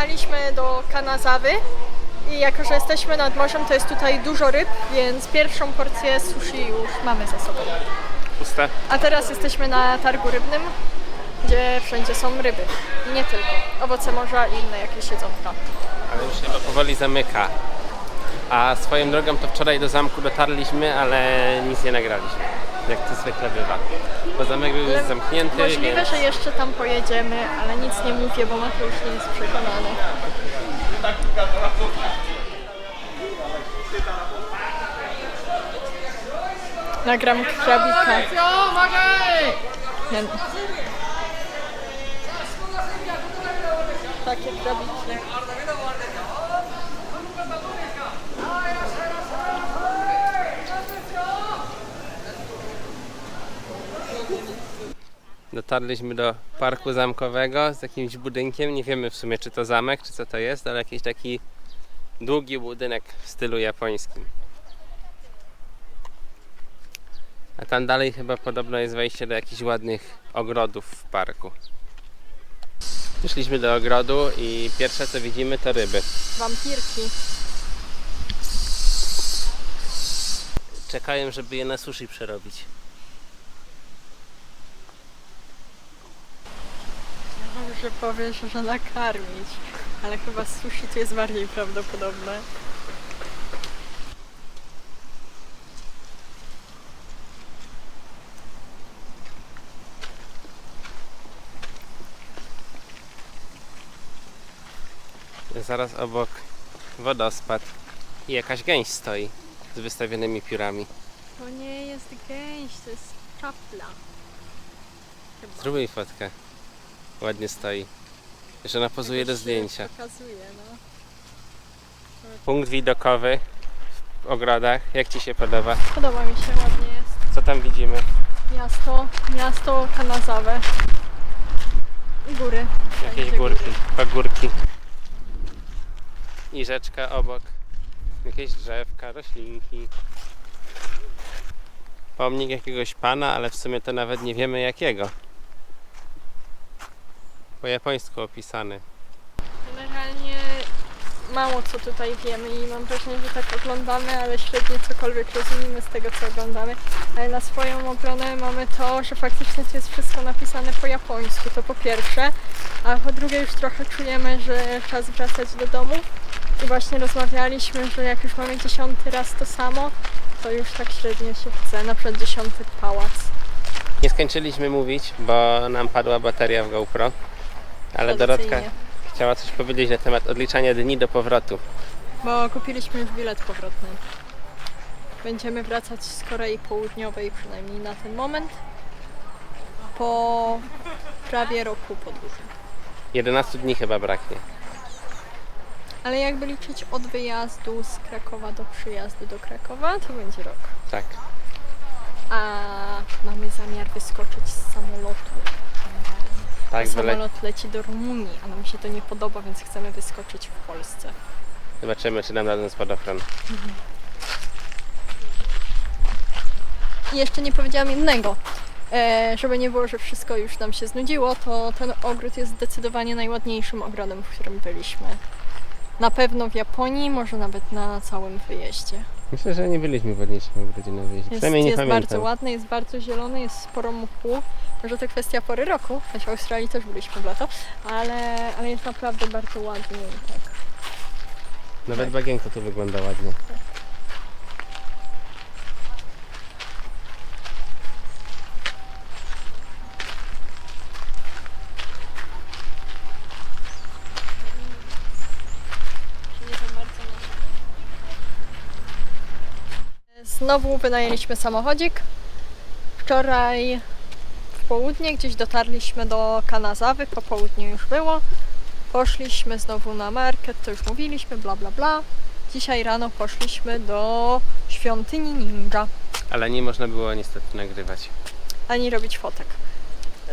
Przyjechaliśmy do Kanazawy i jako, że jesteśmy nad morzem, to jest tutaj dużo ryb, więc pierwszą porcję sushi już mamy za sobą. Puste. A teraz jesteśmy na targu rybnym, gdzie wszędzie są ryby. I nie tylko. Owoce morza i inne jakieś jedzonka. Ale już chyba powoli zamyka. A swoją drogą to wczoraj do zamku dotarliśmy, ale nic nie nagraliśmy. Jak to zwykle bywa. Bo zamek był już zamknięty, Możliwe, więc... że jeszcze tam pojedziemy, ale nic nie mówię, bo Mateusz nie jest przekonany. Nagram krabika. Nie. Takie krabiki. Dotarliśmy do parku zamkowego z jakimś budynkiem. Nie wiemy w sumie, czy to zamek, czy co to jest, ale jakiś taki długi budynek w stylu japońskim. A tam dalej chyba podobno jest wejście do jakichś ładnych ogrodów w parku. Wyszliśmy do ogrodu i pierwsze co widzimy to ryby. Wampirki. Czekają, żeby je na sushi przerobić. Może powiesz, że nakarmić, ale chyba sushi to jest bardziej prawdopodobne. Zaraz obok wodospad i jakaś gęś stoi z wystawionymi piórami. To nie jest gęś, to jest czapla. Chyba. Zrób jej fotkę. Ładnie stoi. Jeszcze napozuje do zdjęcia. Pokazuje, no. Punkt widokowy w ogrodach. Jak Ci się podoba? Podoba mi się, ładnie jest. Co tam widzimy? Miasto, miasto Kanazawe. I góry. Jakieś Wszędzie górki, góry. pagórki. I rzeczka obok. Jakieś drzewka, roślinki. Pomnik jakiegoś pana, ale w sumie to nawet nie wiemy jakiego. Po japońsku opisany. Generalnie mało co tutaj wiemy i mam wrażenie, że tak oglądamy, ale średnio cokolwiek rozumiemy z tego, co oglądamy. Ale na swoją obronę mamy to, że faktycznie to jest wszystko napisane po japońsku, to po pierwsze. A po drugie już trochę czujemy, że czas wracać do domu. I właśnie rozmawialiśmy, że jak już mamy dziesiąty raz to samo, to już tak średnio się chce. Na przykład dziesiąty pałac. Nie skończyliśmy mówić, bo nam padła bateria w GoPro. Ale Dorotka chciała coś powiedzieć na temat odliczania dni do powrotu. Bo kupiliśmy już bilet powrotny. Będziemy wracać z Korei Południowej, przynajmniej na ten moment, po prawie roku podróży. 11 dni chyba braknie. Ale jakby liczyć od wyjazdu z Krakowa do przyjazdu do Krakowa, to będzie rok. Tak. A mamy zamiar wyskoczyć z samolotu. Tak, Bo wyle... Samolot leci do Rumunii, a nam się to nie podoba, więc chcemy wyskoczyć w Polsce. zobaczymy, czy nam dadzą spadochron. I jeszcze nie powiedziałam jednego. E, żeby nie było, że wszystko już nam się znudziło, to ten ogród jest zdecydowanie najładniejszym ogrodem, w którym byliśmy. Na pewno w Japonii, może nawet na całym wyjeździe. Myślę, że nie byliśmy w ładniejszym ogrodzie na wyjeździe. Jest, Przynajmniej nie jest pamiętam. bardzo ładny, jest bardzo zielony, jest sporo mchu. Może to kwestia pory roku, choć w Australii też byliśmy w lato, ale, ale jest naprawdę bardzo ładny tak. Nawet bagienko tu wygląda ładnie. Znowu wynajęliśmy samochodzik. Wczoraj w południe gdzieś dotarliśmy do Kanazawy, po południu już było. Poszliśmy znowu na market, to już mówiliśmy, bla bla bla. Dzisiaj rano poszliśmy do świątyni ninja, Ale nie można było niestety nagrywać. ani robić fotek.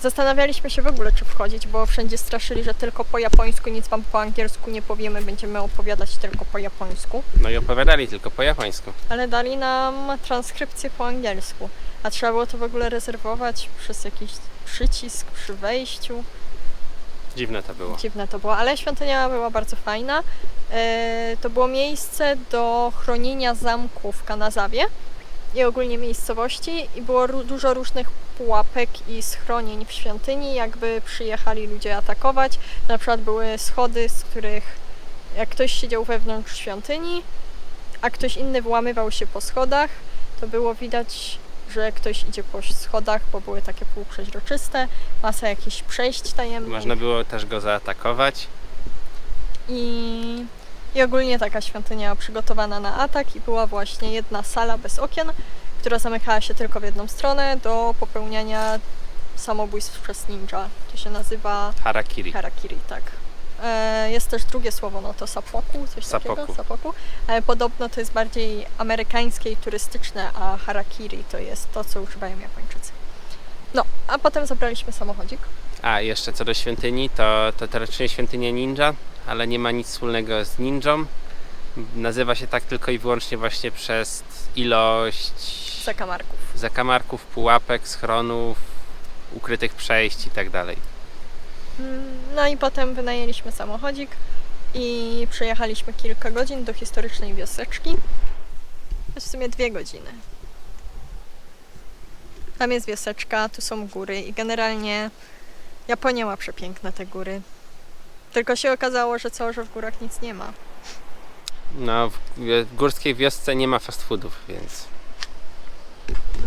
Zastanawialiśmy się w ogóle, czy wchodzić, bo wszędzie straszyli, że tylko po japońsku, nic wam po angielsku nie powiemy, będziemy opowiadać tylko po japońsku. No i opowiadali tylko po japońsku. Ale dali nam transkrypcję po angielsku. A trzeba było to w ogóle rezerwować przez jakiś przycisk przy wejściu. Dziwne to było. Dziwne to było, ale świątynia była bardzo fajna. E, To było miejsce do chronienia zamku w Kanazawie i ogólnie miejscowości i było dużo różnych pułapek i schronień w świątyni, jakby przyjechali ludzie atakować. Na przykład były schody, z których jak ktoś siedział wewnątrz świątyni, a ktoś inny włamywał się po schodach, to było widać, że ktoś idzie po schodach, bo były takie półprzeźroczyste, masa jakichś przejść tajemnych. Można było też go zaatakować. I, I ogólnie taka świątynia przygotowana na atak i była właśnie jedna sala bez okien, która zamykała się tylko w jedną stronę do popełniania samobójstw przez ninja. To się nazywa Harakiri. harakiri, tak. E, Jest też drugie słowo, no to sapoku, coś takiego, Sapoku. sapoku. Ale podobno to jest bardziej amerykańskie i turystyczne, a harakiri to jest to, co używają Japończycy. No, a potem zabraliśmy samochodzik. A jeszcze co do świątyni, to, to tradycyjnie świątynia ninja, ale nie ma nic wspólnego z ninją. Nazywa się tak tylko i wyłącznie właśnie przez ilość Zakamarków. zakamarków, pułapek, schronów, ukrytych przejść i tak dalej. Mm, No i potem wynajęliśmy samochodzik i przejechaliśmy kilka godzin do historycznej wioseczki. To w sumie dwie godziny. Tam jest wioseczka, tu są góry i generalnie Japonia ma przepiękne te góry. Tylko się okazało, że co, że w górach nic nie ma. No, w górskiej wiosce nie ma fast foodów, więc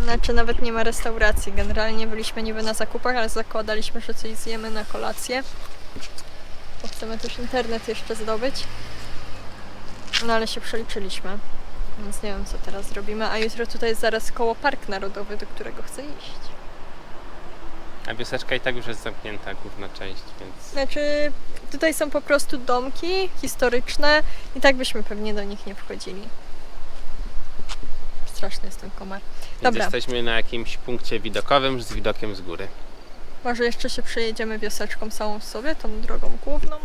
Znaczy nawet nie ma restauracji. Generalnie byliśmy niby na zakupach, ale zakładaliśmy, że coś zjemy na kolację. Bo chcemy też internet jeszcze zdobyć. No ale się przeliczyliśmy. Więc nie wiem co teraz zrobimy. A jutro tutaj jest zaraz koło Park Narodowy, do którego chcę iść. a wioseczka i tak już jest zamknięta, główna część, więc Znaczy tutaj są po prostu domki historyczne i tak byśmy pewnie do nich nie wchodzili. Straszny jest ten komar. Więc Dobra. jesteśmy na jakimś punkcie widokowym z widokiem z góry. Może jeszcze się przejedziemy wioseczką samą w sobie, tą drogą główną.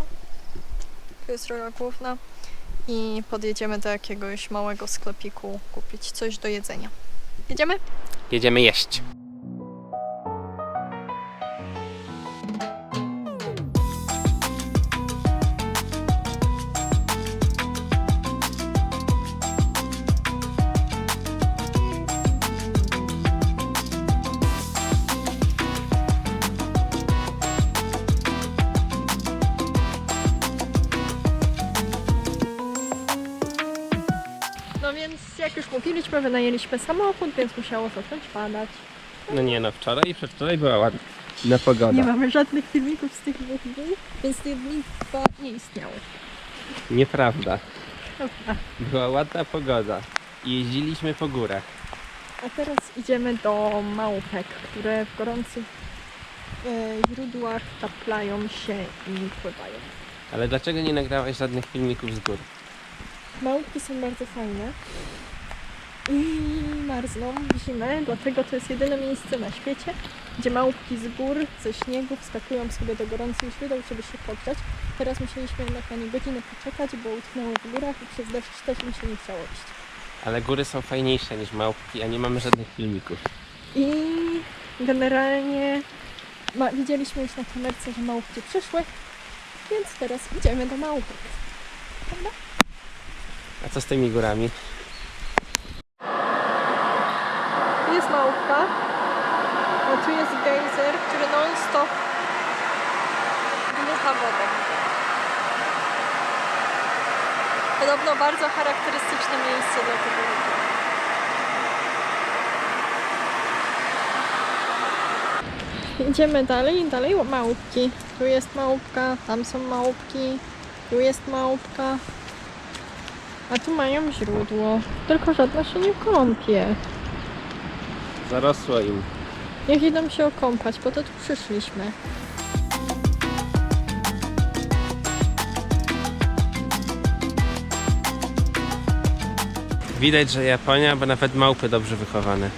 Tu jest droga główna. I podjedziemy do jakiegoś małego sklepiku kupić coś do jedzenia. Jedziemy? Jedziemy jeść. Mówiliśmy, wynajęliśmy samochód, więc musiało zacząć padać. No nie no, wczoraj i przedwczoraj była ładna pogoda. Nie mamy żadnych filmików z tych dwóch dni, więc te dni dwa nie istniały. Nieprawda. Dobra. Była ładna pogoda. I jeździliśmy po górach. A teraz idziemy do małpek, które w gorących e, źródłach taplają się i pływają. Ale dlaczego nie nagrałaś żadnych filmików z gór? Małpki są bardzo fajne i marzną w zimę, dlatego to jest jedyne miejsce na świecie, gdzie małpki z gór, ze śniegu wskakują sobie do gorących źródeł, żeby się podgrzać. Teraz musieliśmy jednak na nie godzinę poczekać, bo utknęły w górach i przez deszcz też im się nie chciało iść. Ale góry są fajniejsze niż małpki, a nie mamy żadnych filmików. I generalnie ma, widzieliśmy już na kamerce, że małpki przyszły, więc teraz idziemy do małpek. Prawda? A co z tymi górami? Tu jest małpka, a tu jest gejzer, który non-stop dmucha wodę. Podobno bardzo charakterystyczne miejsce dla tego ruchu. Idziemy dalej, dalej małpki. Tu jest małpka, tam są małpki, tu jest małpka. A tu mają źródło, tylko żadna się nie kąpie. Zarosło im. Niech idą się okąpać, po to tu przyszliśmy. Widać, że Japonia, bo nawet małpy dobrze wychowane.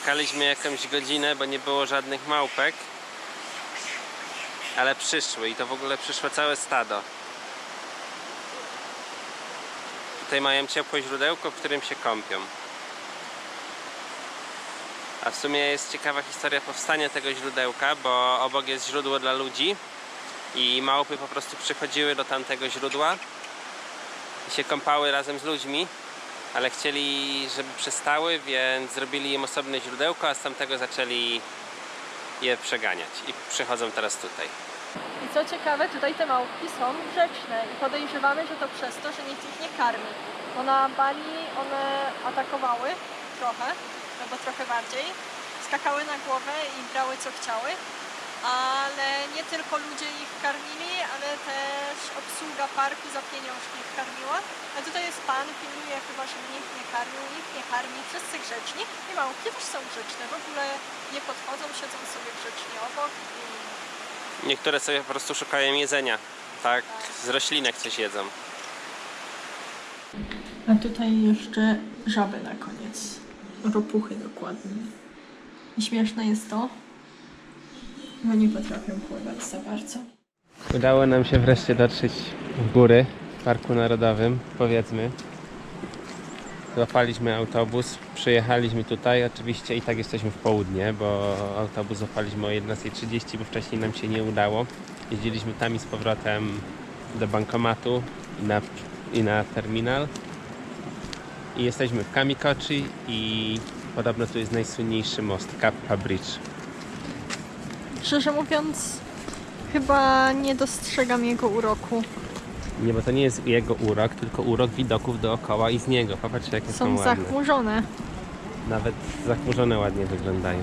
Czekaliśmy jakąś godzinę, bo nie było żadnych małpek. Ale przyszły i to w ogóle przyszło całe stado. Tutaj mają ciepłe źródełko, w którym się kąpią. A w sumie jest ciekawa historia powstania tego źródełka, bo obok jest źródło dla ludzi i małpy po prostu przychodziły do tamtego źródła i się kąpały razem z ludźmi, ale chcieli, żeby przestały, więc zrobili im osobne źródełko, a z tamtego zaczęli je przeganiać i przychodzą teraz tutaj. I co ciekawe, tutaj te małpki są grzeczne i podejrzewamy, że to przez to, że nikt ich nie karmi. Bo na Bali one atakowały trochę, albo trochę bardziej, skakały na głowę i brały co chciały, ale nie tylko ludzie ich karmili, ale też obsługa parku za pieniążki ich karmiła. A tutaj jest pan, pilnuje chyba, żeby nikt nie karmił, nikt nie karmi, wszyscy grzeczni i małpki też są grzeczne, w ogóle nie podchodzą, siedzą sobie grzecznie obok i Niektóre sobie po prostu szukają jedzenia, tak? Z roślinek coś jedzą. A tutaj jeszcze żaby na koniec. Ropuchy dokładnie. I śmieszne jest to, że nie potrafią pływać za bardzo. Udało nam się wreszcie dotrzeć w góry w Parku Narodowym, powiedzmy. Złapaliśmy autobus, przyjechaliśmy tutaj. Oczywiście i tak jesteśmy w południe, bo autobus złapaliśmy o 11.30, bo wcześniej nam się nie udało. Jeździliśmy tam i z powrotem do bankomatu i na, i na terminal. I jesteśmy w Kamikochi i podobno tu jest najsłynniejszy most, Kappa Bridge. Szczerze mówiąc, chyba nie dostrzegam jego uroku. Nie, bo to nie jest jego urok, tylko urok widoków dookoła i z niego. Popatrzcie, jakie są, Są ładne. zachmurzone. Nawet zachmurzone ładnie wyglądają.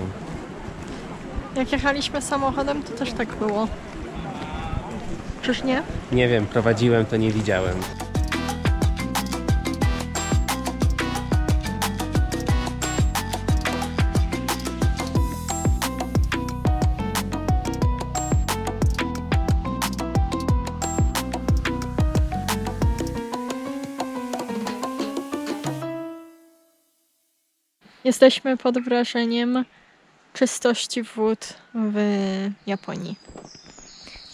Jak jechaliśmy samochodem, to też tak było. Czyż nie? Nie wiem, prowadziłem, to nie widziałem. Jesteśmy pod wrażeniem czystości wód w Japonii.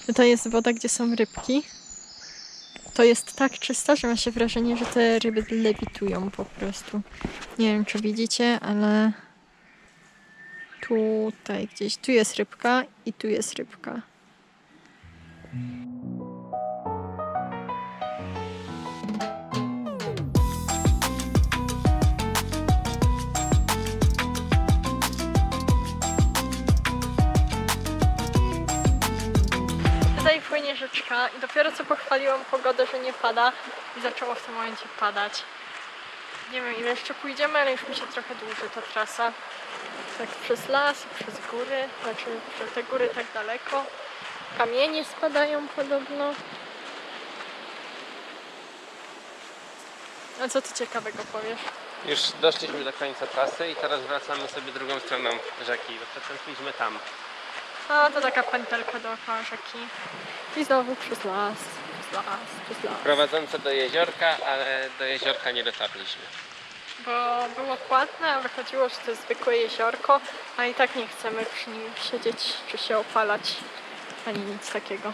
Tutaj jest woda, gdzie są rybki. To jest tak czysta, że ma się wrażenie, że te ryby lewitują po prostu. Nie wiem, czy widzicie, ale tutaj gdzieś, tu jest rybka i tu jest rybka. Pochwaliłam pogodę, że nie pada i zaczęło w tym momencie padać. Nie wiem ile jeszcze pójdziemy, ale już mi się trochę dłuży ta trasa. Tak przez las, przez góry, znaczy że te góry tak daleko. Kamienie spadają podobno. A co ty ciekawego powiesz? Już doszliśmy do końca trasy i teraz wracamy sobie drugą stroną rzeki, szliśmy tam. A to taka pętelka dookoła rzeki. I znowu przez las, przez las, przez las. Prowadzące do jeziorka, ale do jeziorka nie dotarliśmy. Bo było płatne, a wychodziło, że to jest zwykłe jeziorko, a i tak nie chcemy przy nim siedzieć czy się opalać, ani nic takiego.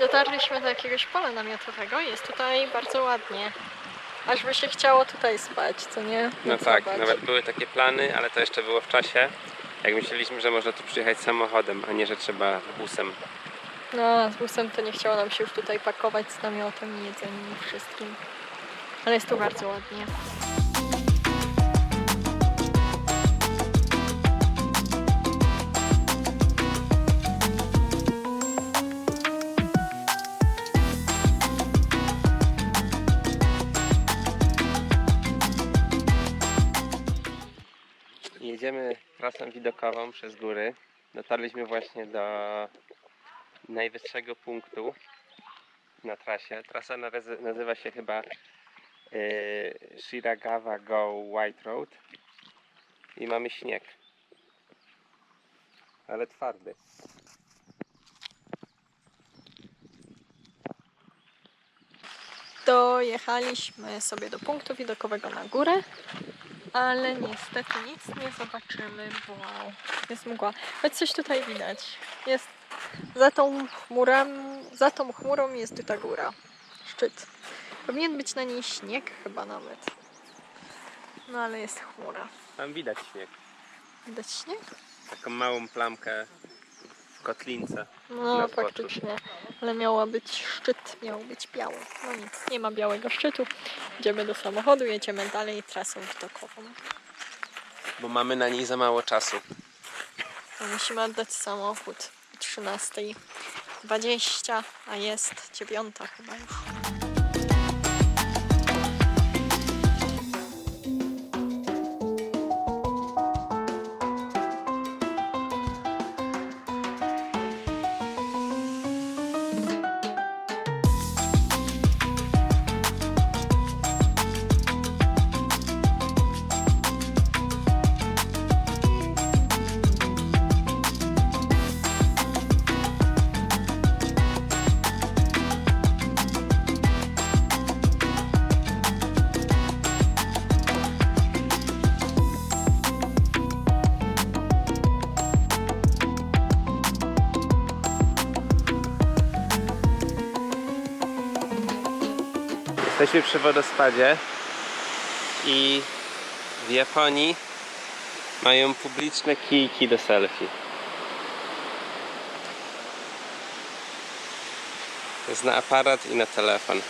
Dotarliśmy do jakiegoś pola namiotowego i jest tutaj bardzo ładnie. Aż by się chciało tutaj spać, co nie? No tak, zobacz. nawet były takie plany, ale to jeszcze było w czasie. Jak myśleliśmy, że można tu przyjechać samochodem, a nie, że trzeba busem. No, a z busem to nie chciało nam się już tutaj pakować z namiotem i jedzeniem i wszystkim. Ale jest tu bardzo ładnie. Jedziemy trasą widokową przez góry. Dotarliśmy właśnie do najwyższego punktu na trasie. Trasa nazy- nazywa się chyba yy, Shiragawa Go White Road i mamy śnieg. Ale twardy. Dojechaliśmy sobie do punktu widokowego na górę. Ale niestety nic nie zobaczymy, bo jest mgła. Choć coś tutaj widać. Jest za tą chmurą, za tą chmurą jest ta góra. Szczyt. Powinien być na niej śnieg chyba nawet. No ale jest chmura. Tam widać śnieg. Widać śnieg? Taką małą plamkę w kotlince. No zboczu. faktycznie. Ale miała być szczyt, miał być biały. No nic, nie ma białego szczytu. Idziemy do samochodu, jedziemy dalej trasą widokową. Bo mamy na niej za mało czasu. No, musimy oddać samochód o 13.20, a jest 9 chyba już. Jesteśmy przy wodospadzie i w Japonii mają publiczne kijki do selfie. Jest na aparat i na telefon.